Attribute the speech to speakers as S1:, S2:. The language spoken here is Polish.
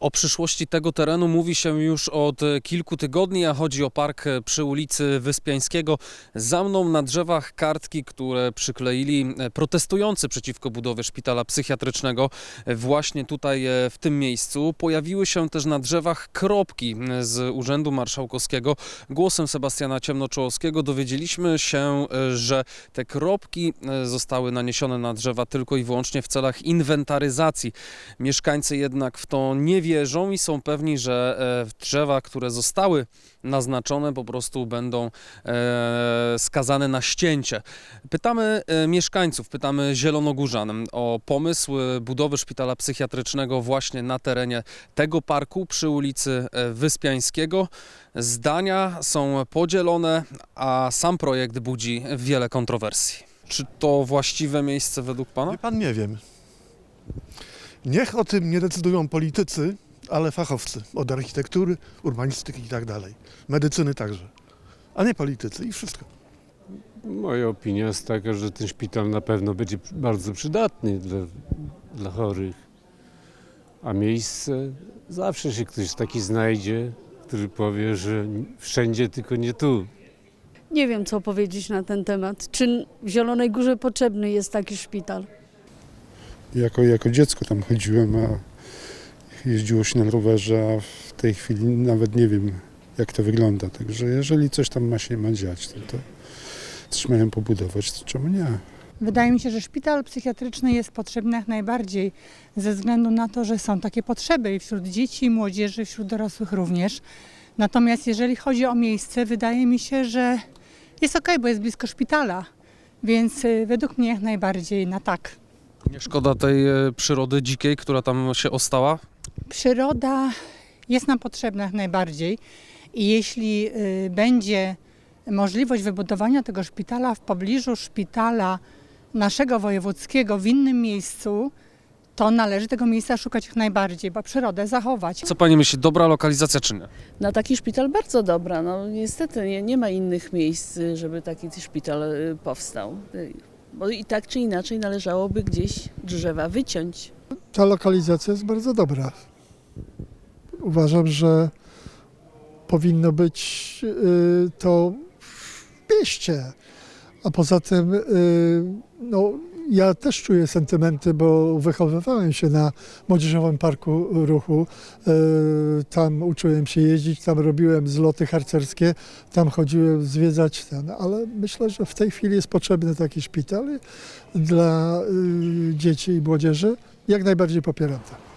S1: O przyszłości tego terenu mówi się już od kilku tygodni, a chodzi o park przy ulicy Wyspiańskiego. Za mną na drzewach kartki, które przykleili protestujący przeciwko budowie szpitala psychiatrycznego właśnie tutaj e, w tym miejscu. Pojawiły się też na drzewach kropki z Urzędu Marszałkowskiego. Głosem Sebastiana Ciemnoczołowskiego dowiedzieliśmy się, e, że te kropki e, zostały naniesione na drzewa tylko i wyłącznie w celach inwentaryzacji. Mieszkańcy jednak w to nie wierzą i są pewni, że e, drzewa, które zostały naznaczone, po prostu będą e, skazane na ścięcie. Pytamy e, mieszkańców, pytamy zielonogórzan o pomysł budowy szpitala psychiatrycznego właśnie na terenie tego parku przy ulicy Wyspiańskiego. Zdania są podzielone, a sam projekt budzi wiele kontrowersji. Czy to właściwe miejsce według Pana?
S2: Wie pan, nie wiem. Niech o tym nie decydują politycy, ale fachowcy od architektury, urbanistyki i tak dalej. Medycyny także. A nie politycy i wszystko.
S3: Moja opinia jest taka, że ten szpital na pewno będzie bardzo przydatny dla, dla chorych. A miejsce zawsze się ktoś taki znajdzie, który powie, że wszędzie, tylko nie tu.
S4: Nie wiem, co powiedzieć na ten temat. Czy w Zielonej Górze potrzebny jest taki szpital?
S5: Jako, jako dziecko tam chodziłem, a jeździło się na rowerze, a w tej chwili nawet nie wiem, jak to wygląda. Także jeżeli coś tam ma się ma dziać, to, to coś mają pobudować, to czemu nie?
S6: Wydaje mi się, że szpital psychiatryczny jest potrzebny jak najbardziej, ze względu na to, że są takie potrzeby i wśród dzieci i młodzieży, wśród dorosłych również. Natomiast jeżeli chodzi o miejsce, wydaje mi się, że jest ok, bo jest blisko szpitala, więc y, według mnie jak najbardziej na tak.
S1: Nie szkoda tej e, przyrody dzikiej, która tam się ostała?
S6: Przyroda jest nam potrzebna jak najbardziej i jeśli y, będzie możliwość wybudowania tego szpitala w pobliżu szpitala naszego wojewódzkiego w innym miejscu, to należy tego miejsca szukać jak najbardziej, bo przyrodę zachować.
S1: Co Pani myśli, dobra lokalizacja czy nie?
S7: Na taki szpital bardzo dobra. No niestety nie, nie ma innych miejsc, żeby taki szpital y, powstał. Bo i tak czy inaczej należałoby gdzieś drzewa wyciąć.
S8: ta lokalizacja jest bardzo dobra. Uważam, że powinno być y, to w mieście. A poza tym, y, no, ja też czuję sentymenty, bo wychowywałem się na Młodzieżowym Parku Ruchu. Y, Tam uczyłem się jeździć, tam robiłem zloty harcerskie, tam chodziłem zwiedzać ten, ale myślę, że w tej chwili jest potrzebny taki szpital dla y, dzieci i młodzieży. Jak najbardziej popieram to.